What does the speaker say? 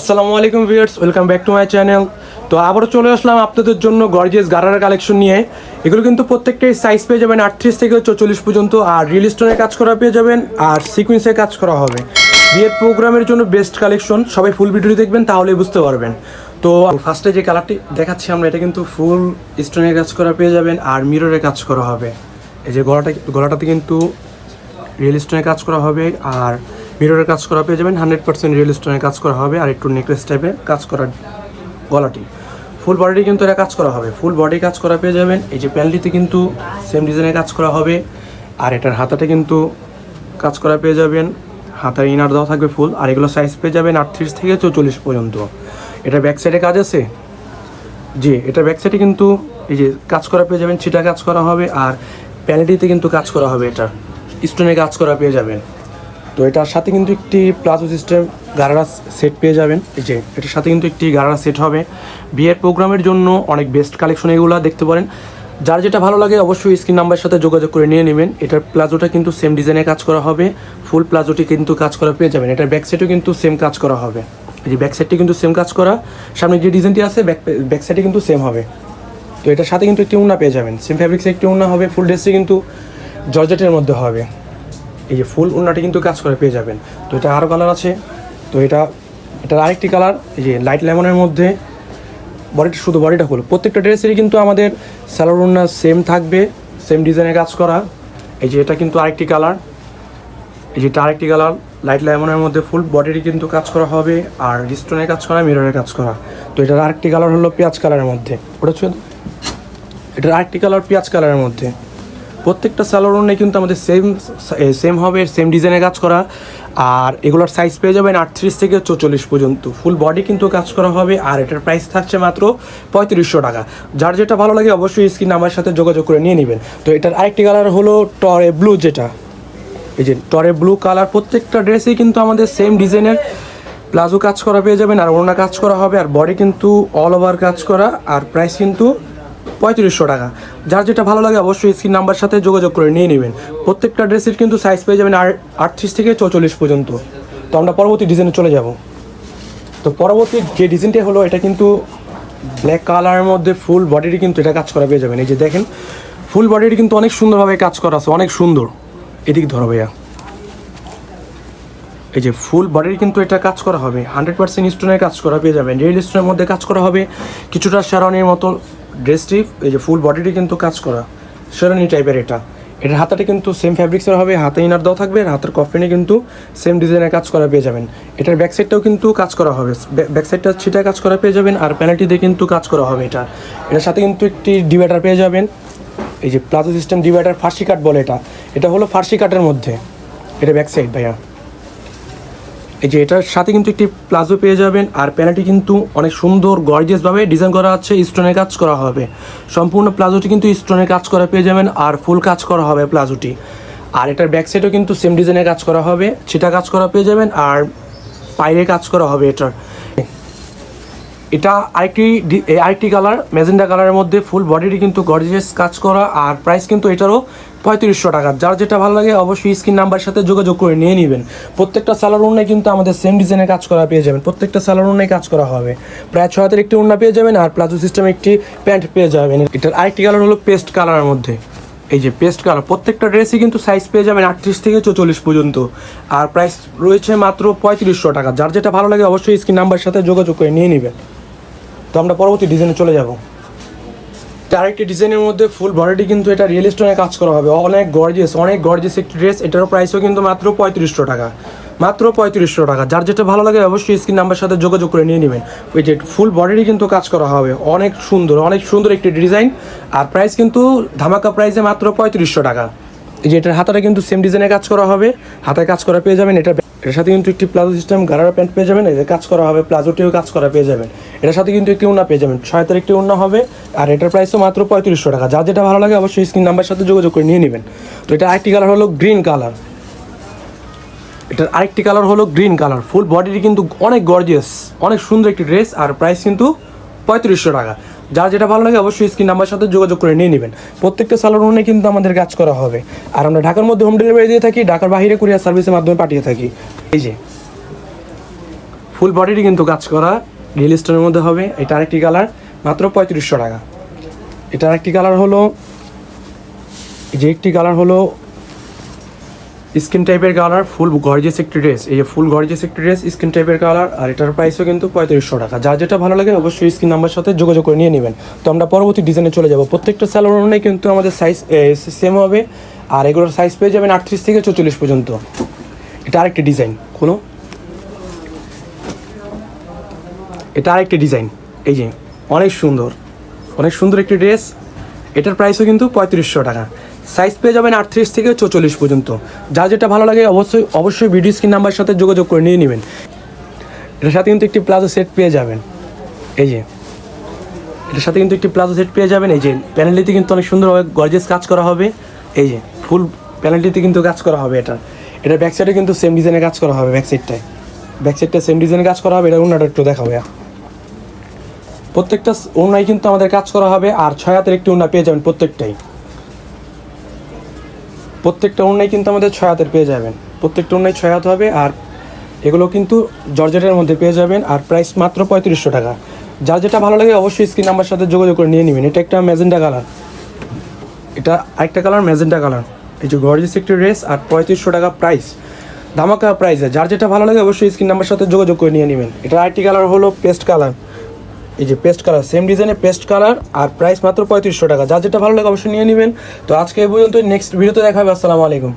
আসসালামু আলাইকুম viewers, welcome back to my channel. তো আবারও চলে আসলাম আপনাদের জন্য গর্জিয়াস গারারা কালেকশন নিয়ে। এগুলো কিন্তু প্রত্যেকটাই সাইজ পেয়ে যাবেন আটত্রিশ থেকে চল্লিশ পর্যন্ত, আর রিল স্টোনের কাজ করা পেয়ে যাবেন, আর সিকুয়েন্সের কাজ করা হবে। বিয়ের প্রোগ্রামের জন্য বেস্ট কালেকশন সবাই ফুল ভিডিও দেখবেন, তাহলেই বুঝতে পারবেন। তো ফার্স্টে যে কালারটি দেখাচ্ছি আমরা, এটা কিন্তু ফুল স্টোনের কাজ করা পেয়ে যাবেন, আর মিররের কাজ করা হবে। এই যে গলাটা, গলাটাতে কিন্তু রিয়েল স্টোনের কাজ করা হবে, আর মিররের কাজ করা পেয়ে যাবেন হান্ড্রেড পার্সেন্ট রিয়েল স্টোনের কাজ করা হবে আর একটু নেকলেস টাইপের কাজ করা গলাটি ফুল বডিটি কিন্তু এটা কাজ করা হবে ফুল বডি কাজ করা পেয়ে যাবেন এই যে প্যান্টটিতে কিন্তু সেম ডিজাইনের কাজ করা হবে আর এটার হাতাটা কিন্তু কাজ করা পেয়ে যাবেন হাতার ইনার দেওয়া থাকবে ফুল আর এগুলো সাইজ পেয়ে যাবেন আটত্রিশ থেকে চৌচল্লিশ পর্যন্ত এটা ব্যাক সাইডে কাজ আছে জি এটা ব্যাক সাইডে কিন্তু এই যে কাজ করা পেয়ে যাবেন ছিটা কাজ করা হবে আর প্যানেটিতে কিন্তু কাজ করা হবে এটা স্টোনে কাজ করা পেয়ে যাবেন তো এটার সাথে কিন্তু একটি প্লাজো সিস্টেম গারারা সেট পেয়ে যাবেন। এই যে, এটার সাথে কিন্তু একটি গারারা সেট হবে। বিয়ের প্রোগ্রামের জন্য অনেক বেস্ট কালেকশন এগুলো দেখতে পারেন। যার যেটা ভালো লাগে অবশ্যই স্ক্রিন নাম্বারের সাথে যোগাযোগ করে নিয়ে নেবেন। এটার প্লাজোটা কিন্তু সেম ডিজাইনে কাজ করা হবে। ফুল প্লাজোটি কিন্তু কাজ করা পেয়ে যাবেন। এটার ব্যাক সাইডও কিন্তু সেম কাজ করা হবে। এই যে ব্যাক সাইডটি কিন্তু সেম কাজ করা। সামনে যে ডিজাইনটি আছে ব্যাক ব্যাক সাইডে কিন্তু সেম হবে। তো এটার সাথে কিন্তু একটি উন্না পেয়ে যাবেন। সেম ফ্যাব্রিক্সে একটি উন্না হবে। ফুল ড্রেসটি কিন্তু জর্জেটের মধ্যে হবে। এই যে ফুল উন্নাটি কিন্তু কাজ করে, পেয়ে যাবেন। তো এটা আরও কালার আছে। তো এটা, এটার আরেকটি কালার এই যে লাইট লেমনের মধ্যে। বডিটা শুধু বডিটা ফুল প্রত্যেকটা ড্রেসেরই কিন্তু আমাদের স্যালোর উন্না সেম থাকবে সেম ডিজাইনের কাজ করা। এই যে এটা কিন্তু আরেকটি কালার এই যে এটা আরেকটি কালার লাইট লেমনের মধ্যে ফুল বডিটি কিন্তু কাজ করা হবে, আর স্টোনের কাজ করা মিররের কাজ করা। তো এটার আরেকটি কালার হলো পেঁয়াজ কালারের মধ্যে। ওটা এটার আরেকটি কালার পেঁয়াজ কালারের মধ্যে। প্রত্যেকটা স্যালোরনে কিন্তু আমাদের সেম সেম হবে সেম ডিজাইনের কাজ করা। আর এগুলোর সাইজ পেয়ে যাবেন আটত্রিশ থেকে চৌচল্লিশ পর্যন্ত। ফুল বডি কিন্তু কাজ করা হবে, আর এটার প্রাইস থাকছে মাত্র পঁয়ত্রিশশো টাকা। যার যেটা ভালো লাগে অবশ্যই স্ক্রিন আমার সাথে যোগাযোগ করে নিয়ে নেবেন। তো এটার আরেকটি কালার হলো টরে ব্লু যেটা। এই যে টরে ব্লু কালার প্রত্যেকটা ড্রেসেই কিন্তু আমাদের সেম ডিজাইনের প্লাজো কাজ করা পেয়ে যাবেন, আর ওড়না কাজ করা হবে, আর বডি কিন্তু অল ওভার কাজ করা। আর প্রাইস কিন্তু পঁয়ত্রিশশো টাকা। যার যেটা ভালো লাগে অবশ্যই স্ক্রিন নাম্বার সাথে যোগাযোগ করে নিয়ে নেবেন। প্রত্যেকটা ড্রেসের কিন্তু সাইজ পেয়ে যাবেন আর আটত্রিশ থেকে চৌচল্লিশ পর্যন্ত। তো আমরা পরবর্তী ডিজাইনে চলে যাব। তো পরবর্তী যে ডিজাইনটা হলো, এটা কিন্তু ব্ল্যাক কালারের মধ্যে ফুল বডিটি কিন্তু এটা কাজ করা পেয়ে যাবেন। এই যে দেখেন ফুল বডিটি কিন্তু অনেক সুন্দরভাবে কাজ করা আছে, অনেক সুন্দর। এদিক ধরো ভাইয়া। এই যে ফুল বডির কিন্তু এটা কাজ করা হবে। হান্ড্রেড পার্সেন্ট স্টোনের কাজ করা পেয়ে যাবেন। রিয়েল স্টোনের মধ্যে কাজ করা হবে। কিছুটা শেরানির মতো ড্রেসটি এই যে ফুল বডিটি কিন্তু কাজ করা। শেরানি টাইপের এটা। এটার হাতাটা কিন্তু সেম ফ্যাব্রিক্সের হবে, হাতে ইনার দেওয়া থাকবে, আর হাতের কফিনে কিন্তু সেম ডিজাইনের কাজ করা পেয়ে যাবেন। এটার ব্যাক সাইডটাও কিন্তু কাজ করা হবে। ব্যাক সাইডটা ছিটা কাজ করা পেয়ে যাবেন, আর প্যানেলটি দিয়ে কিন্তু কাজ করা হবে এটা। এটার সাথে কিন্তু একটি ডিভাইডার পেয়ে যাবেন। এই যে প্লাজো সিস্টেম ডিভাইডার ফার্সি কাট বলে এটা। এটা হলো ফার্সি কাটের মধ্যে। এটা ব্যাক সাইড ভাইয়া। এই যে এটার সাথে কিন্তু একটি প্লাজো পেয়ে যাবেন আর প্যানেলটি কিন্তু অনেক সুন্দর গর্জিয়াসভাবে ডিজাইন করা আছে স্টোনের কাজ করা হবে। সম্পূর্ণ প্লাজোটি কিন্তু স্টোনের কাজ করা পেয়ে যাবেন আর ফুল কাজ করা হবে প্লাজোটি। আর এটার ব্যাক সাইডও কিন্তু সেম ডিজাইনের কাজ করা হবে সেটা কাজ করা পেয়ে যাবেন আর পায়ের কাজ করা হবে এটার। এটা আরেকটি আরেকটি কালার ম্যাজেন্ডা কালারের মধ্যে ফুল বডিটি কিন্তু গর্জিয়াস কাজ করা আর প্রাইস কিন্তু এটারও পঁয়ত্রিশশো টাকা। যার যেটা ভালো লাগে অবশ্যই স্ক্রিন নাম্বারের সাথে যোগাযোগ করে নিয়ে নেবেন। প্রত্যেকটা সালোয়ার উন্নায় কিন্তু আমাদের সেম ডিজাইনের কাজ করা পেয়ে যাবেন। প্রত্যেকটা সালোয়ার উন্নায় কাজ করা হবে। প্রায় ছ হাতের একটি উন্না পেয়ে যাবেন আর প্লাজো সিস্টেম একটি প্যান্ট পেয়ে যাবেন। এটার আরেকটি কালার হলো পেস্ট কালারের মধ্যে। এই যে পেস্ট কালার প্রত্যেকটা ড্রেসই কিন্তু সাইজ পেয়ে যাবেন আটত্রিশ থেকে চৌচল্লিশ পর্যন্ত। আর প্রাইস রয়েছে মাত্র পঁয়ত্রিশশো টাকা। যার যেটা ভালো লাগে অবশ্যই স্ক্রিন নাম্বারের সাথে যোগাযোগ করে নিয়ে নেবেন। তো আমরা পরবর্তী ডিজাইনে চলে যাব। আরেকটি ডিজাইনের মধ্যে ফুল বডিটি কিন্তু এটা রিয়েল স্টোনে কাজ করা হবে। অনেক গর্জিয়াস অনেক গর্জিয়াস একটি ড্রেস এটারও প্রাইসও কিন্তু মাত্র পঁয়ত্রিশশো টাকা। মাত্র পঁয়ত্রিশশো টাকা। যার যেটা ভালো লাগে অবশ্যই স্ক্রিন নাম্বার সাথে যোগাযোগ করে নিয়ে নেবেন। ওই যে ফুল বডিটি কিন্তু কাজ করা হবে। অনেক সুন্দর অনেক সুন্দর একটি ডিজাইন আর প্রাইস কিন্তু ধামাকা প্রাইসে মাত্র পঁয়ত্রিশশো টাকা। এই যে এটার হাতাটা কিন্তু সেম ডিজাইনে কাজ করা হবে। হাতায় কাজ করা পেয়ে যাবেন। এটা এটার সাথে কিন্তু একটি প্লাজো সিস্টেম গারারা প্যান্ট পেয়ে যাবেন, এই যে কাজ করা হবে, প্লাজোটিও কাজ করা পেয়ে যাবেন। এটার সাথে কিন্তু একটি উন্না পেয়ে যাবেন, ছয় হাতের একটি উন্না হবে, আর এটার প্রাইসও মাত্র পঁয়ত্রিশশো টাকা। যা যেটা ভালো লাগে অবশ্যই স্ক্রিন নাম্বার সাথে যোগাযোগ করে নিয়ে নেবেন। তো এটা আরেকটি কালার হলো গ্রিন কালার এটার আরেকটি কালার হলো গ্রিন কালার ফুল বডিটি কিন্তু অনেক গর্জিয়াস অনেক সুন্দর একটি ড্রেস আর প্রাইস কিন্তু পঁয়ত্রিশশো টাকা। যার যেটা ভালো লাগে অবশ্যই স্ক্রিন নাম্বার সাথে যোগাযোগ করে নিয়ে নেবেন। প্রত্যেকটা সালোনে কিন্তু আমাদের কাজ করা হবে। আর আমরা ঢাকার মধ্যে হোম ডেলিভারি দিয়ে থাকি, ঢাকার বাইরে কুরিয়ার সার্ভিসের মাধ্যমে পাঠিয়ে থাকি। এই যে ফুল বডিটি কিন্তু কাজ করা রিয়েল স্টোনের মধ্যে হবে। এটা আরেকটি কালার মাত্র পঁয়ত্রিশশো টাকা। এটা আরেকটি কালার হলো যে একটি কালার হলো স্কিন টাইপের কালার, ফুল গর্জেস একটি ড্রেস। এই যে ফুল গর্জেস একটি ড্রেস, স্কিন টাইপের কালার, আর এটার প্রাইসও কিন্তু পঁয়ত্রিশশো টাকা। যা যেটা ভালো লাগে অবশ্যই স্ক্রিন নাম্বার সাথে যোগাযোগ করে নিয়ে নেবেন। তো আমরা পরবর্তী ডিজাইনে চলে যাব। প্রত্যেকটা স্যালোর অনুযায়ী কিন্তু আমাদের সাইজ সেম হবে। আর এগুলোর সাইজ পেয়ে যাবেন আটত্রিশ থেকে চৌচল্লিশ পর্যন্ত। এটা আরেকটি ডিজাইন কোনো এটা আরেকটি ডিজাইন এই যে, অনেক সুন্দর। অনেক সুন্দর একটি ড্রেস এটার প্রাইসও কিন্তু পঁয়ত্রিশশো টাকা। সাইজ পেয়ে যাবেন আটত্রিশ থেকে চৌচল্লিশ পর্যন্ত। যা যেটা ভালো লাগে অবশ্যই অবশ্যই ভিডিও স্ক্রিন নাম্বারের সাথে যোগাযোগ করে নিয়ে নেবেন। এটার সাথে কিন্তু একটি প্লাজো সেট পেয়ে যাবেন। এই যে, এটার সাথে কিন্তু একটি প্লাজো সেট পেয়ে যাবেন। এই যে, প্যানেলটিতে কিন্তু অনেক সুন্দরভাবে গর্জেস কাজ করা হবে। এই যে, ফুল প্যানেলটিতে কিন্তু কাজ করা হবে এটা। এটা ব্যাক সাইডে কিন্তু সেম ডিজাইনে কাজ করা হবে ব্যাক সাইডটায় ব্যাক সাইডটা সেম ডিজাইনে কাজ করা হবে। এটা অন্যটা একটু দেখাবে প্রত্যেকটা ওনায় কিন্তু আমাদের কাজ করা হবে। আর ছয় হাতের একটি ওনা পেয়ে যাবেন প্রত্যেকটাই। প্রত্যেকটা ওনাই কিন্তু আমাদের ছয় হাতের পেয়ে যাবেন। প্রত্যেকটা ওনাই ছয় হাত হবে আর এগুলো কিন্তু জর্জেটের মধ্যে পেয়ে যাবেন আর প্রাইস মাত্র পঁয়ত্রিশশো টাকা। যার যেটা ভালো লাগে অবশ্যই স্ক্রিন নাম্বার সাথে যোগাযোগ করে নিয়ে নেবেন। এটা একটা ম্যাজেন্টা কালার এটা আরেকটা কালার ম্যাজেন্টা কালার এই যে গর্জিস একটি ড্রেস আর পঁয়ত্রিশশো টাকা প্রাইস ধামাকা প্রাইসে যার যেটা ভালো লাগে অবশ্যই স্ক্রিন নাম্বার সাথে যোগাযোগ করে নিয়ে নেবেন। এটা আরেকটি কালার হলো পেস্ট কালার এই যে পেস্ট কালার সেম ডিজাইনের পেস্ট কালার আর প্রাইস মাত্র পঁয়ত্রিশশো টাকা। যা যেটা ভালো লাগে অবশ্যই নিয়ে নেবেন। তো আজকে এই পর্যন্ত নেক্সট ভিডিওতে দেখা হবে। আসসালামু আলাইকুম।